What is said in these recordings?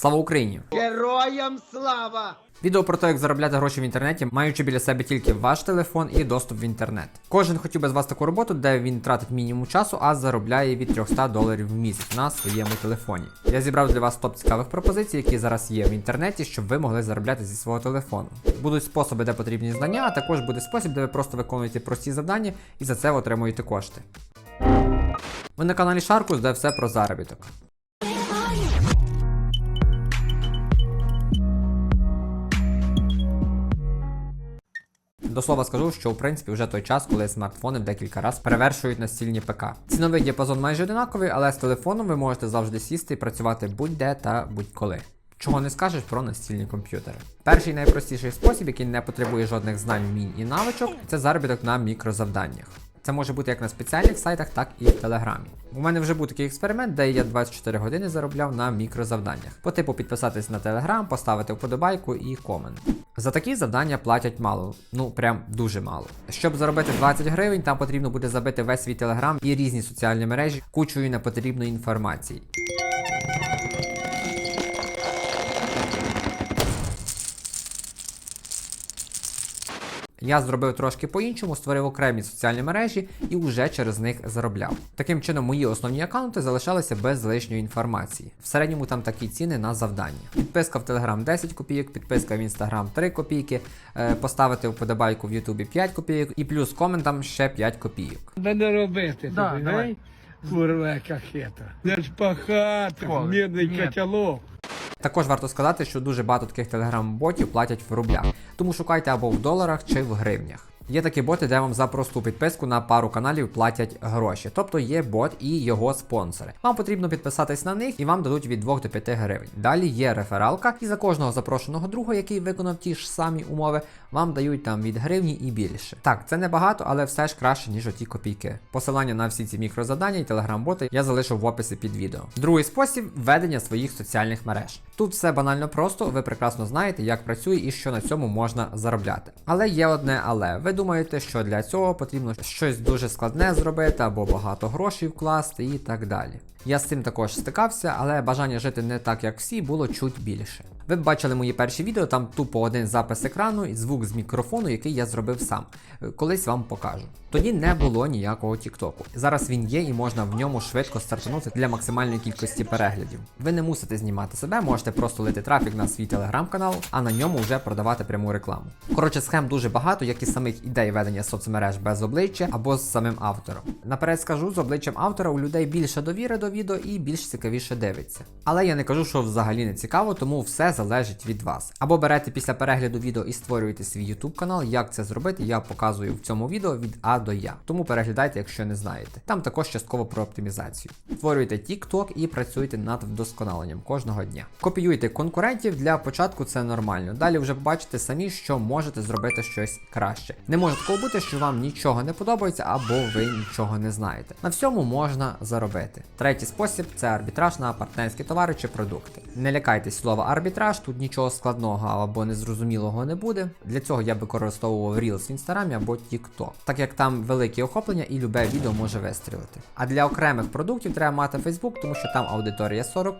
Слава Україні! Героям слава! Відео про те, як заробляти гроші в інтернеті, маючи біля себе тільки ваш телефон і доступ в інтернет. Кожен хотів би з вас таку роботу, де він тратить мінімум часу, а заробляє від 300 доларів в місяць на своєму телефоні. Я зібрав для вас топ цікавих пропозицій, які зараз є в інтернеті, щоб ви могли заробляти зі свого телефону. Будуть способи, де потрібні знання, а також буде спосіб, де ви просто виконуєте прості завдання і за це отримуєте кошти. Ви на каналі Шаркус, де все про заробіток. До слова скажу, що в принципі вже той час, коли смартфони в декілька разів перевершують настільні ПК. Ціновий діапазон майже одинаковий, але з телефоном ви можете завжди сісти і працювати будь-де та будь-коли. Чого не скажеш про настільні комп'ютери. Перший найпростіший спосіб, який не потребує жодних знань, мінь і навичок, це заробіток на мікрозавданнях. Це може бути як на спеціальних сайтах, так і в Телеграмі. У мене вже був такий експеримент, де я 24 години заробляв на мікрозавданнях. По типу підписатись на Телеграм, поставити вподобайку і комент. За такі завдання платять мало, ну прям дуже мало. Щоб заробити 20 гривень, там потрібно буде забити весь свій телеграм і різні соціальні мережі кучою непотрібної інформації. Я зробив трошки по-іншому, створив окремі соціальні мережі і вже через них заробляв. Таким чином, мої основні аккаунти залишалися без лишньої інформації. В середньому там такі ціни на завдання. Підписка в Telegram 10 копійок, підписка в Instagram 3 копійки, е, поставити вподобайку в Ютубі 5 копійок і плюс коментам ще 5 копійок. Треба не робити, Да, тобі, давай. Курва, яка хитра. Не ж пахати, Школи. мідний котелок. Також варто сказати, що дуже багато таких телеграм-ботів платять в рублях, тому шукайте або в доларах чи в гривнях. Є такі боти, де вам за просту підписку на пару каналів платять гроші. Тобто є бот і його спонсори. Вам потрібно підписатись на них і вам дадуть від 2 до 5 гривень. Далі є рефералка, і за кожного запрошеного друга, який виконав ті ж самі умови, вам дають там від гривні і більше. Так, це не багато, але все ж краще, ніж оті копійки. Посилання на всі ці мікрозадання і телеграм-боти я залишив в описі під відео. Другий спосіб ведення своїх соціальних мереж. Тут все банально просто, ви прекрасно знаєте, як працює і що на цьому можна заробляти. Але є одне але. Ви думаєте, що для цього потрібно щось дуже складне зробити або багато грошей вкласти і так далі. Я з цим також стикався, але бажання жити не так, як всі, було чуть більше. Ви б бачили мої перші відео, там тупо один запис екрану і звук з мікрофону, який я зробив сам. Е, Колись вам покажу. Тоді не було ніякого Тіктоку. Зараз він є і можна в ньому швидко стартанути для максимальної кількості переглядів. Ви не мусите знімати себе, можете просто лити трафік на свій телеграм-канал, а на ньому вже продавати пряму рекламу. Коротше, схем дуже багато, як і самих ідей ведення соцмереж без обличчя або з самим автором. Наперед скажу, з обличчям автора у людей більше довіри до відео і більш цікавіше дивиться. Але я не кажу, що взагалі не цікаво, тому все залежить від вас. Або берете після перегляду відео і створюєте свій YouTube канал. Як це зробити, я показую в цьому відео від А до Я. Тому переглядайте, якщо не знаєте. Там також частково про оптимізацію. Створюйте TikTok і працюйте над вдосконаленням кожного дня. Копіюйте конкурентів для початку це нормально. Далі вже побачите самі, що можете зробити щось краще. Не може такого бути, що вам нічого не подобається або ви нічого не знаєте. На всьому можна заробити. Третій спосіб це арбітраж на партнерські товари чи продукти. Не лякайтесь слова арбітраж, тут нічого складного або незрозумілого не буде. Для цього я використовував Reels в інстаграмі або TikTok, так як там великі охоплення і любе відео може вистрілити. А для окремих продуктів треба мати Facebook, тому що там аудиторія 40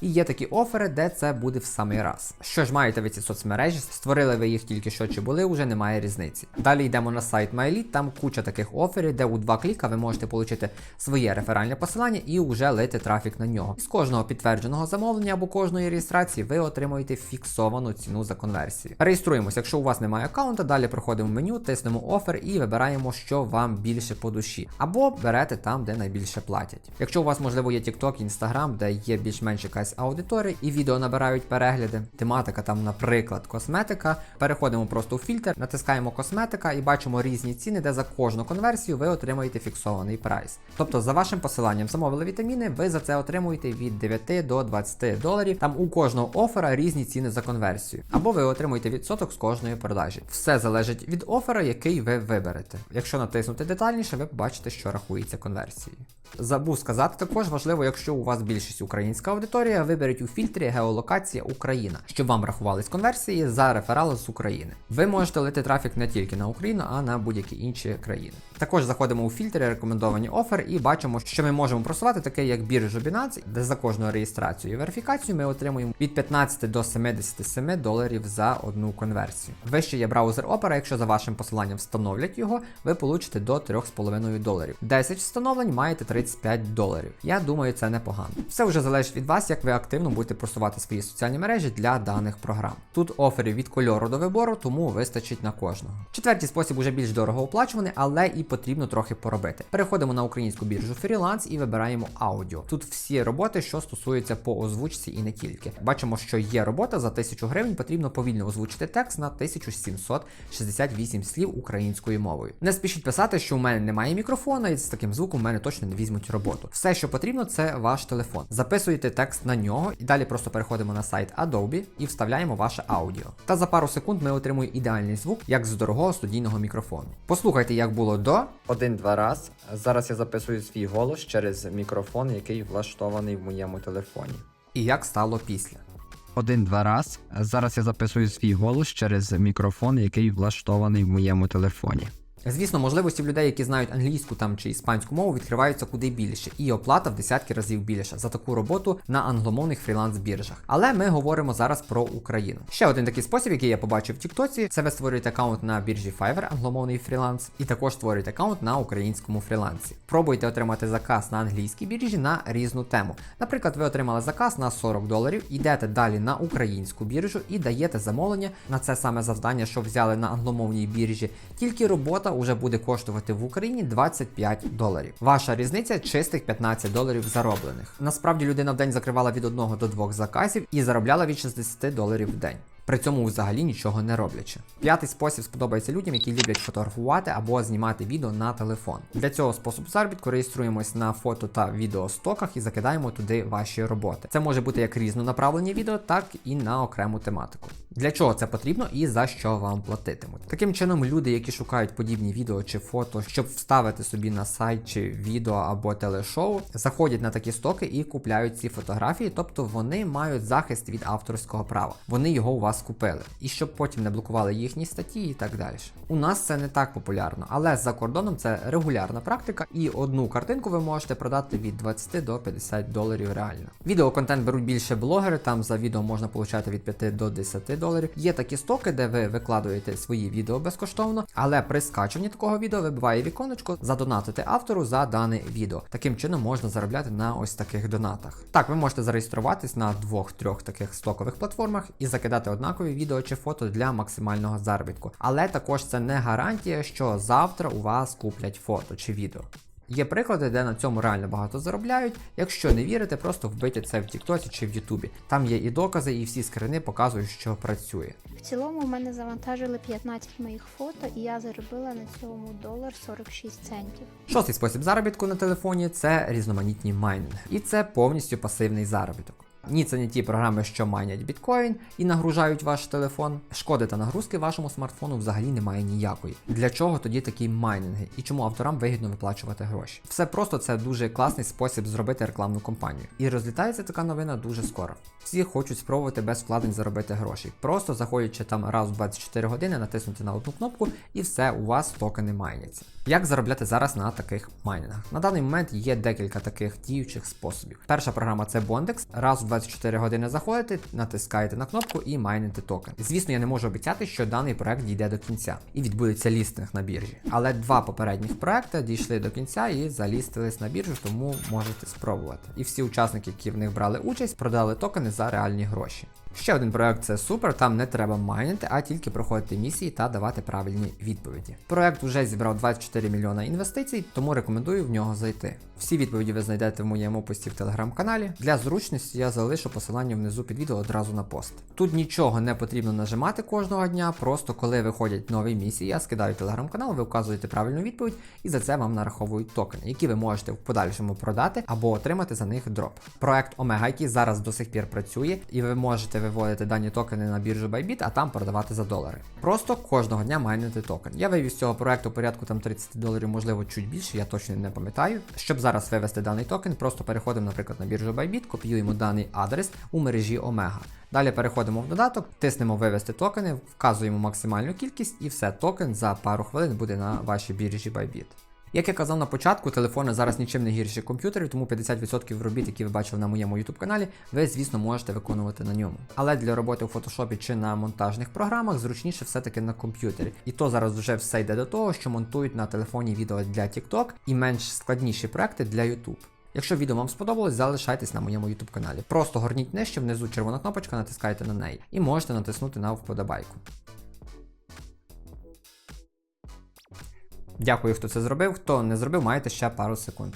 і є такі офери, де це буде в самий раз. Що ж маєте ви ці соцмережі? Створили ви їх тільки що чи були, вже немає різниці. Далі йдемо на сайт MyLead, там куча таких оферів, де у два кліка ви можете отримати своє реферальне посилання і вже лити трафік на нього. З кожного підтвердженого замовлення або кожної реєстрації ви отримуєте фіксовану ціну за конверсію. Реєструємось, якщо у вас немає аккаунта, далі проходимо в меню, тиснемо офер і вибираємо, що вам більше по душі. Або берете там, де найбільше платять. Якщо у вас, можливо, є TikTok, Instagram, де є більш-менш якась аудиторія і відео набирають перегляди, тематика там, наприклад, косметика. Переходимо просто у фільтр, натискаємо косметика і бачимо різні ціни, де за кожну конверсію ви отримаєте фіксований прайс. Тобто, за вашим посиланням замовили вітаміни, ви за це отримуєте від 9 до 20 доларів. Там у кожного офера різні ціни за конверсію. Або ви отримуєте відсоток з кожної продажі. Все залежить від офера, який ви виберете. Якщо натиснути детальніше, ви побачите, що рахується конверсією. Забув сказати також важливо, якщо у вас більшість українська аудиторія, виберіть у фільтрі геолокація Україна, щоб вам рахувались конверсії за реферали з України. Ви можете лити трафік не тільки на Україну, а на будь-які інші країни. Також заходимо у фільтри рекомендовані офер і бачимо, що ми можемо просувати таке як біржу Binance, де за кожну реєстрацію і верифікацію ми отримуємо від 15 до 77 доларів за одну конверсію. Вище є браузер Opera, якщо за вашим посиланням встановлять його, ви получите до 3,5 доларів. 10 встановлень маєте 35 доларів. Я думаю, це непогано. Все вже залежить від вас, як ви активно будете просувати свої соціальні мережі для даних програм. Тут оферів від кольору до вибору, тому вистачить на кожного. Четвертий спосіб уже більш дорого оплачуваний, але і потрібно трохи поробити. Переходимо на українську біржу Freelance і вибираємо аудіо. Тут всі роботи, що стосуються по озвучці і не тільки. Бачимо, що є робота за 1000 гривень, потрібно повільно озвучити текст на 1768 слів українською мовою. Не спішіть писати, що у мене немає мікрофона, і з таким звуком в мене точно не візьмуть роботу. Все, що потрібно, це ваш телефон. Записуєте текст на нього, і далі просто переходимо на сайт Adobe і вставляємо ваше аудіо. Та за пару секунд ми отримуємо ідеальний звук, як з дорогого студійного мікрофону. Послухайте, як було до. Один-два раз. Зараз я записую свій голос через мікрофон, який влаштований в моєму телефоні. І як стало після. Один-два раз. Зараз я записую свій голос через мікрофон, який влаштований в моєму телефоні. Звісно, можливості в людей, які знають англійську там чи іспанську мову, відкриваються куди більше, і оплата в десятки разів більша за таку роботу на англомовних фріланс-біржах. Але ми говоримо зараз про Україну. Ще один такий спосіб, який я побачив в Тіктоці, це ви створюєте аккаунт на біржі Fiverr, англомовний фріланс, і також створюєте аккаунт на українському фрілансі. Пробуйте отримати заказ на англійській біржі на різну тему. Наприклад, ви отримали заказ на 40 доларів, йдете далі на українську біржу і даєте замовлення на це саме завдання, що взяли на англомовній біржі. Тільки робота вже буде коштувати в Україні 25 доларів. Ваша різниця чистих 15 доларів зароблених. Насправді людина в день закривала від 1 до 2 заказів і заробляла від 60 доларів в день. При цьому взагалі нічого не роблячи. П'ятий спосіб сподобається людям, які люблять фотографувати або знімати відео на телефон. Для цього способу заробітку реєструємось на фото та відеостоках і закидаємо туди ваші роботи. Це може бути як різнонаправлені відео, так і на окрему тематику. Для чого це потрібно і за що вам платитимуть. Таким чином, люди, які шукають подібні відео чи фото, щоб вставити собі на сайт чи відео або телешоу, заходять на такі стоки і купляють ці фотографії, тобто вони мають захист від авторського права. Вони його у вас купили, і щоб потім не блокували їхні статті і так далі. У нас це не так популярно, але за кордоном це регулярна практика, і одну картинку ви можете продати від 20 до 50 доларів реально. Відеоконтент беруть більше блогери, там за відео можна получати від 5 до 10 доларів. Є такі стоки, де ви викладуєте свої відео безкоштовно, але при скачуванні такого відео вибиває віконечко задонатити автору за дане відео. Таким чином можна заробляти на ось таких донатах. Так, ви можете зареєструватись на двох-трьох таких стокових платформах і закидати однакові відео чи фото для максимального заробітку. Але також це не гарантія, що завтра у вас куплять фото чи відео. Є приклади, де на цьому реально багато заробляють. Якщо не вірите, просто вбийте це в Тіктоці чи в Ютубі. Там є і докази, і всі скрини показують, що працює. В цілому в мене завантажили 15 моїх фото, і я заробила на цьому долар 46 центів. Шостий спосіб заробітку на телефоні це різноманітні майнинги. І це повністю пасивний заробіток. Ні, це не ті програми, що майнять біткоін і нагружають ваш телефон. Шкоди та нагрузки вашому смартфону взагалі немає ніякої. Для чого тоді такі майнинги і чому авторам вигідно виплачувати гроші? Все просто це дуже класний спосіб зробити рекламну кампанію. І розлітається така новина дуже скоро. Всі хочуть спробувати без вкладень заробити гроші. Просто заходячи там раз в 24 години, натиснути на одну кнопку, і все, у вас токени майняться. Як заробляти зараз на таких майнінгах? На даний момент є декілька таких діючих способів. Перша програма це Bondex. Раз в 24 години заходите, натискаєте на кнопку і майните токен. Звісно, я не можу обіцяти, що даний проект дійде до кінця і відбудеться лістинг на біржі. Але два попередніх проекти дійшли до кінця і залістились на біржу, тому можете спробувати. І всі учасники, які в них брали участь, продали токени за реальні гроші. Ще один проект це супер, там не треба майнити, а тільки проходити місії та давати правильні відповіді. Проект вже зібрав 24 мільйона інвестицій, тому рекомендую в нього зайти. Всі відповіді ви знайдете в моєму пості в телеграм-каналі. Для зручності я залишу посилання внизу під відео одразу на пост. Тут нічого не потрібно нажимати кожного дня, просто коли виходять нові місії, я скидаю телеграм-канал, ви вказуєте правильну відповідь, і за це вам нараховують токени, які ви можете в подальшому продати або отримати за них дроп. Проект Омега, який зараз до сих пір працює, і ви можете виводити дані токени на біржу Bybit, а там продавати за долари. Просто кожного дня майнити токен. Я вивів з цього проекту порядку там 30 доларів, можливо, чуть більше, я точно не пам'ятаю. Щоб зараз вивести даний токен, просто переходимо, наприклад, на біржу Bybit, копіюємо даний адрес у мережі Omega. Далі переходимо в додаток, тиснемо вивести токени, вказуємо максимальну кількість і все, токен за пару хвилин буде на вашій біржі Bybit. Як я казав на початку, телефони зараз нічим не гірші комп'ютерів, тому 50% робіт, які ви бачили на моєму YouTube каналі, ви, звісно, можете виконувати на ньому. Але для роботи у фотошопі чи на монтажних програмах зручніше все-таки на комп'ютері. І то зараз вже все йде до того, що монтують на телефоні відео для TikTok і менш складніші проекти для YouTube. Якщо відео вам сподобалось, залишайтесь на моєму YouTube каналі. Просто горніть нижче, внизу червона кнопочка, натискайте на неї і можете натиснути на вподобайку. Дякую, хто це зробив. Хто не зробив, маєте ще пару секунд.